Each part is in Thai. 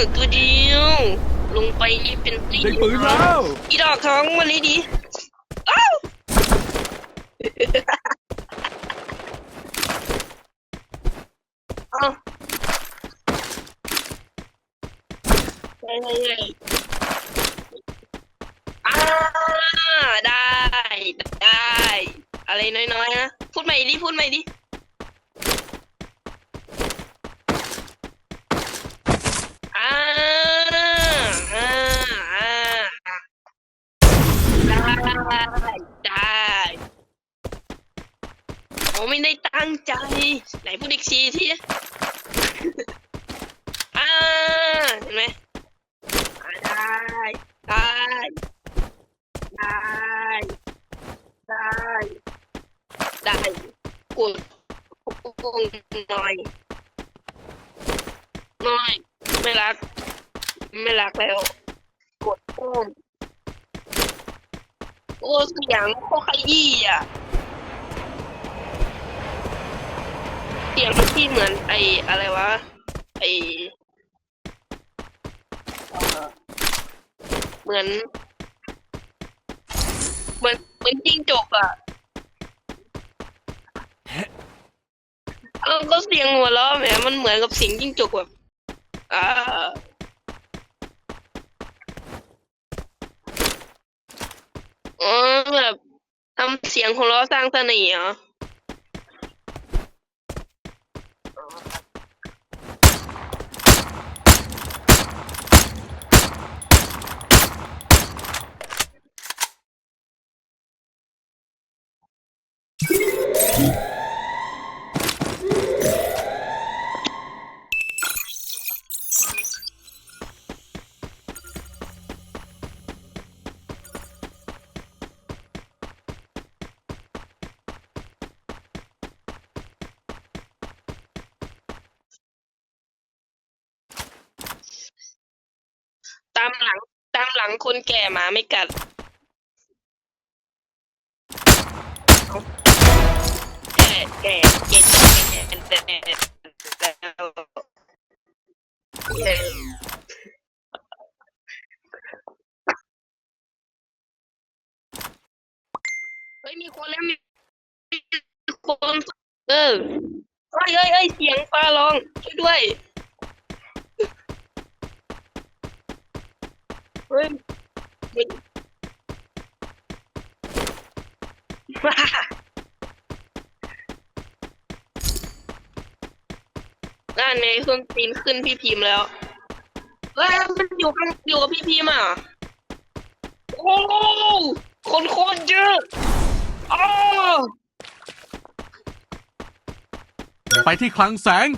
อตัวเดียว ลงไปนี่เป็นตีได้ปืนแล้วอีดอกท้องมันนี่ดีอ้าวเอาใช่ใช่ใช่อ่าได้ ได้ อะไรน้อยๆนะ พูดใหม่ดิ พูดใหม่ดิ ไม่ได้ตั้งใจ ไหนพูดอีกทีที่อ่าเห็นไหมได้ได้ได้ได้ได้กดกดหน่อยหน่อย ไม่รัก ไม่รักแล้ว กดโอนโอ้เสียงโคขยี้อะ สียงที่เหมือนไออะไรวะ ไอเหมือน เหมือนเหมือนจิ้งจกอะเออก็เสียงหัวเราะแหมมันเหมือนกับเสียงจิ้งจกแบบอ่าอ๋อแบบทำเสียงของเราะสร้างเสน่ห์เหรอ ตามหลัง ตามหลังคนแก่หมาไม่กัดเอาแก่แก่แก่แก่แก่แล้วเฮ้ยมีคนแล้วมีมีคนเออเฮ้ยเฮ้ยเฮ้ยเสียงฟ้าร้องช่วยด้วย ฮ้ยเฮ้ยนั่นไงเครื่องตีนขึ้นพี่พิมพ์แล้วเฮ้ยมันอยู่ข้างอยู่กับพี่พิมพ์อะ โอ้โหคนโคตรเยอะอ้าวไปที่คลังแสง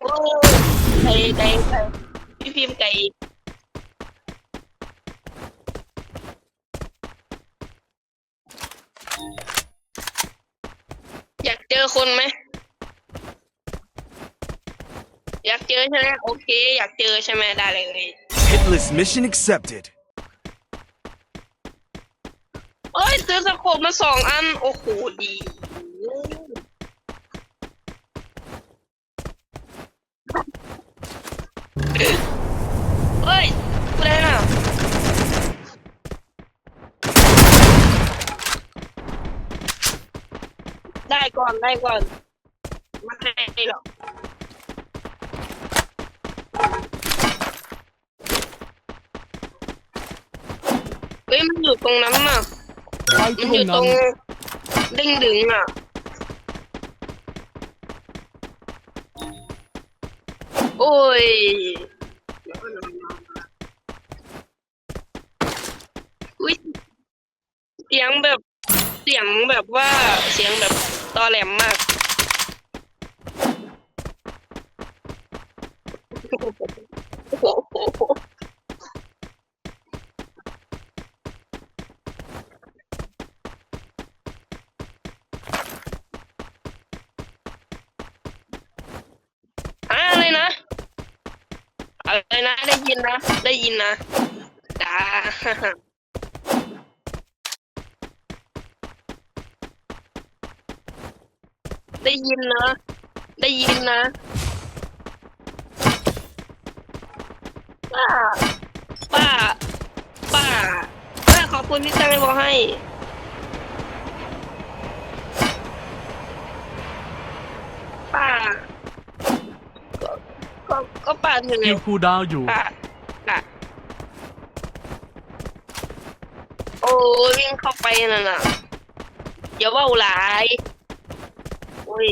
โอ้ไก่ไก่ไก่ พี่พิมพ์ไก่อยากเจอคนไหม อยากเจอใช่ไหมโอเค อยากเจอใช่ไหมได้เลย Hitless mission accepted. เอ้ยซื้อสโคปมาสองอัน โอ้โห ดี เฮ้ยกูได้น่ะได้ ก่อนได้ก่อนมาให้หรอกเฮ้ยมันอยู่ตรงนั้นน่ะ ไปมันตรองยู่ตรนั้งนดึงดึงอะ โอ้ยอุ้ยเสียงแบบ เสียงแบบว่า เสียงแบบ ตอแหลมมากอะอะไรนะ อะไรนะ ได้ยินนะ ได้ยินนะจ้า ได้ยินนะ ได้ยินนะป้า ป้า ป้าขอบคุณที่ตั้งให้บอกให้ ป้า ก็ก็ก็ป้าถึสงไงกิลคูลดาวน์อยู่ ป้าป้าโอ้ยวิ่งเข้าไปนั่นน่ะอย่าว่าหลายโอ้ย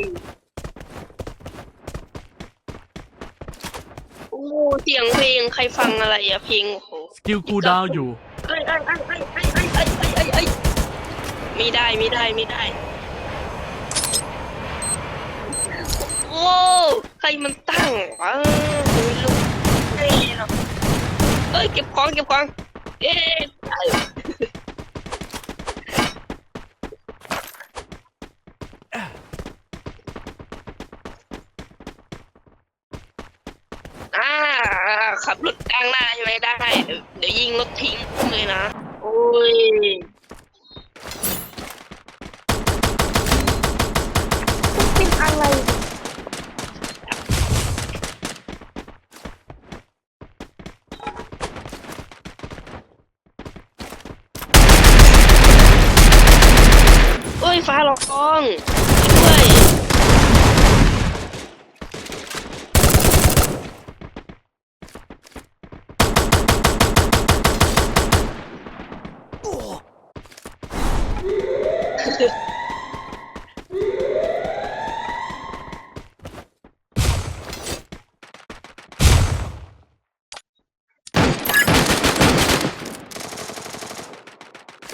โอ้เสียงเพลงใครฟังอะไรอะเพลงโอ้โหสกิลคูลดาวน์อยู่ เอ้ยเอ้ยเอ้ยเอ้ยเอ้ยเอ้ยเอ้ยเอ้ยเอ้ยเอ้ยไม่ได้ไม่ได้ไม่ได้ โอ้ใครมันตั้งวะไม่รู้เอ้ยเอ้ยเก็บของเก็บของเอ๊ะเอ้ยอ่า ขับรถกลางหน้าใช่ไหมได้เดี๋ยวเดี๋ยวยิงรถทิ้งเลยนะ โอ้ยเป็นอะไรโอ้ยฟ้าร้องด้วย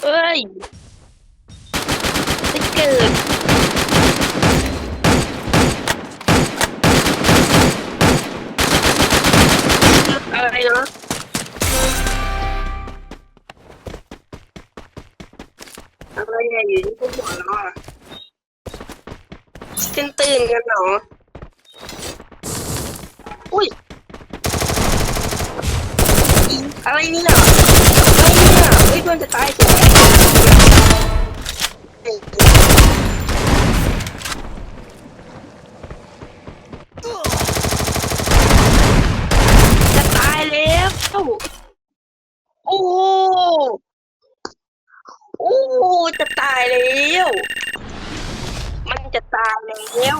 เอ้ ยไม่เกิดอะไรนะอะไรเนี่ยอยู่ที่พวกหัวเราะอะตื่นตื่นกันเหรอ อุ้ยอีอะไรเนี่ยอะไรเนี่ย เฮ้ยเพื่อนจะตายสวยจะตายแล้วโอ้โหโอ้โหจะตายแล้ว มันจะตายแล้ว